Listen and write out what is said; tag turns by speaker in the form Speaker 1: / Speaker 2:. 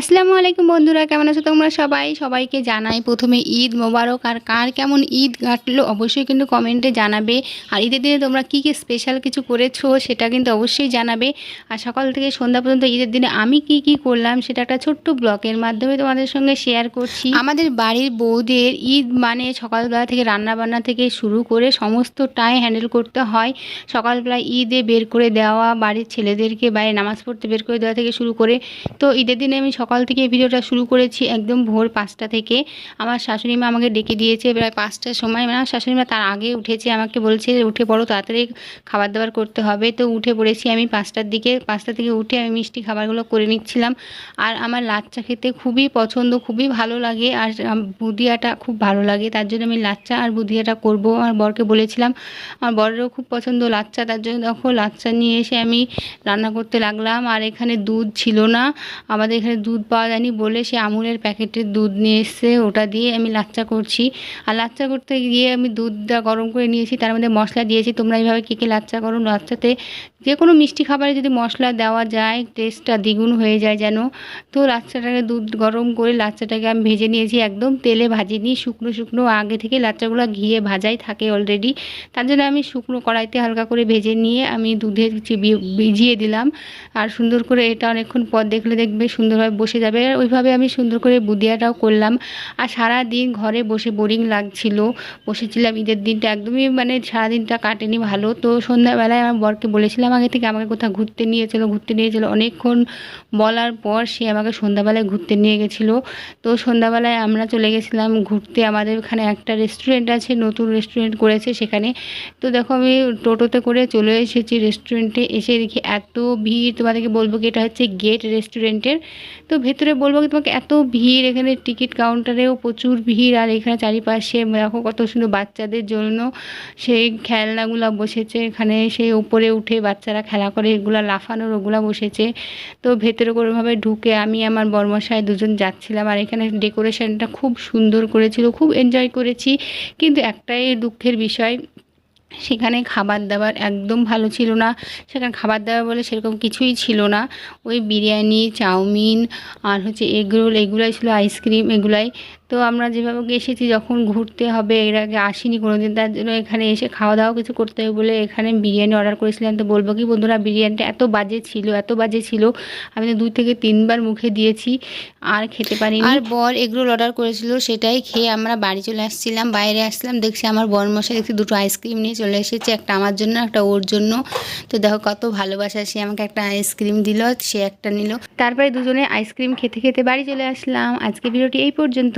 Speaker 1: আসসালামু আলাইকুম বন্ধুরা, কেমন আছো তোমরা সবাই? সবাইকে জানাই প্রথমে ঈদ মোবারক, আর কার কেমন ঈদ কাটলো অবশ্যই কিন্তু কমেন্টে জানাবে। আর ঈদের দিনে তোমরা কী কী স্পেশাল কিছু করেছ সেটা কিন্তু অবশ্যই জানাবে। আর সকাল থেকে সন্ধ্যা পর্যন্ত ঈদের দিনে আমি কি কি করলাম সেটা একটা ছোট্ট ব্লগের মাধ্যমে তোমাদের সঙ্গে শেয়ার করছি। আমাদের বাড়ির বউদের ঈদ মানে সকালবেলা থেকে রান্না বান্না থেকে শুরু করে সমস্তটাই হ্যান্ডেল করতে হয়। সকালবেলা ঈদে বের করে দেওয়া, বাড়ির ছেলেদেরকে বাইরে নামাজ পড়তে বের করে দেওয়া থেকে শুরু করে। তো ঈদের দিনে আমি থেকে এই ভিডিওটা শুরু করেছি একদম ভোর পাঁচটা থেকে। আমার শাশুড়ি মা আমাকে ডেকে দিয়েছে প্রায় পাঁচটার সময়। মানে শাশুড়ি মা তার আগে উঠেছে, আমাকে বলছে উঠে পড়ো, তাড়াতাড়ি খাবার দাবার করতে হবে। তো উঠে পড়েছি আমি পাঁচটার দিকে। পাঁচটা থেকে উঠে আমি মিষ্টি খাবারগুলো করে নিচ্ছিলাম। আর আমার লাচ্চা খেতে খুবই পছন্দ, খুবই ভালো লাগে। আর বুদিয়াটা খুব ভালো লাগে। তার জন্য আমি লাচ্চা আর বুদিয়াটা করব। আমার বরকে বলেছিলাম, আমার বরেরও খুব পছন্দ লাচ্চা। তার জন্য দেখো লাচ্চা নিয়ে এসে আমি রান্না করতে লাগলাম। আর এখানে দুধ ছিল না। আমাদের এখানে দুধ পাওয়া যায়নি বলে সে আমুলের প্যাকেটের দুধ নিয়ে এসছে, ওটা দিয়ে আমি লাচ্চা করছি। আর লাচ্চা করতে গিয়ে আমি দুধটা গরম করে নিয়েছি, তার মধ্যে মশলা দিয়েছি। তোমরা এইভাবে কী কী লাচ্চা করো লাচ্চাতে। যে কোনো মিষ্টি খাবারে যদি মশলা দেওয়া যায় টেস্টটা দ্বিগুণ হয়ে যায় যেন। তো লাচ্চাটাকে দুধ গরম করে লাচ্চাটাকে আমি ভেজে নিয়েছি, একদম তেলে ভাজিনি, শুকনো শুকনো। আগে থেকে লাচ্চাগুলো ঘিয়ে ভাজাই থাকে অলরেডি তার জন্য আমি শুকনো কড়াইতে হালকা করে ভেজে নিয়ে আমি দুধে ভিজিয়ে দিলাম। আর সুন্দর করে এটা অনেকক্ষণ পর দেখলে দেখবে সুন্দরভাবে বসে যাবে। ওইভাবে আমি সুন্দর করে বুদিয়াটাও করলাম। আর সারা দিন ঘরে বসে বোরিং লাগছিল। বসেছিলাম, ঈদের দিনটা একদমই মানে সারাদিনটা কাটেনি ভালো। তো সন্ধ্যাবেলায় আমার বরকে বলেছিলাম, আগে থেকে আমাকে কোথাও ঘুরতে নিয়ে চলো, ঘুরতে নিয়ে চলো। অনেকক্ষণ বলার পর সে আমাকে সন্ধ্যাবেলায় ঘুরতে নিয়ে গেছিল। তো সন্ধ্যাবেলায় আমরা চলে গেছিলাম ঘুরতে। আমাদের এখানে একটা রেস্টুরেন্ট আছে, নতুন রেস্টুরেন্ট করেছে সেখানে। তো দেখো আমি টোটোতে করে চলে এসেছি রেস্টুরেন্টে এসে দেখি এত ভিড়, তোমাদেরকে বলব কি এটা হচ্ছে গেট রেস্টুরেন্টের তো ভেতরে বলব তোমাকে এত ভিড়, এখানে টিকিট কাউন্টারেও প্রচুর ভিড়, আর এখানে চারিপাশে দেখো কত সুন্দর বাচ্চাদের জন্য সেই খেলনাগুলো বসেছে, এখানে সেই উপরে উঠে বাচ্চারা খেলা করে, এগুলো লাফানোর ওগুলো বসেছে। তো ভেতরে কোনোভাবে ঢুকে আমি আমার বর্মশায় দুজন যাচ্ছিলাম, আর এখানে ডেকোরেশনটা খুব সুন্দর করেছিল, খুব এনজয় করেছি। কিন্তু একটাই দুঃখের বিষয় সেখানে খাবার দাবার একদম ভালো ছিল না। সেখানে খাবার দাবার বলে সেরকম কিছুই ছিল না। ওই বিরিয়ানি, চাউমিন আর হচ্ছে এগরোল এগুলাই ছিল আইসক্রিম এগুলাই। তো আমরা যেভাবে এসেছি যখন ঘুরতে হবে, এর আগে আসিনি কোনো দিন তার জন্য এখানে এসে খাওয়া দাওয়া কিছু করতে হবে বলে এখানে বিরিয়ানি অর্ডার করেছিলাম। তো বলব কি বন্ধুরা, বিরিয়ানিটা এত বাজে ছিল, এত বাজে ছিল, আমি তো দুই থেকে তিনবার মুখে দিয়েছি, আর খেতে পারিনি। আর বর এগরোল অর্ডার করেছিল, সেটাই খেয়ে আমরা বাড়ি চলে আসছিলাম, বাইরে আসলাম দেখছি আমার বর মশাই দেখছি দুটো আইসক্রিম নিয়ে চলে এসেছে, একটা আমার জন্য, একটা ওর জন্য। তো দেখো কত ভালোবাসা, সে আমাকে একটা আইসক্রিম দিল, সে একটা নিল। তারপরে দুজনে আইসক্রিম খেতে খেতে বাড়ি চলে আসলাম। আজকে ভিডিওটি এই পর্যন্ত।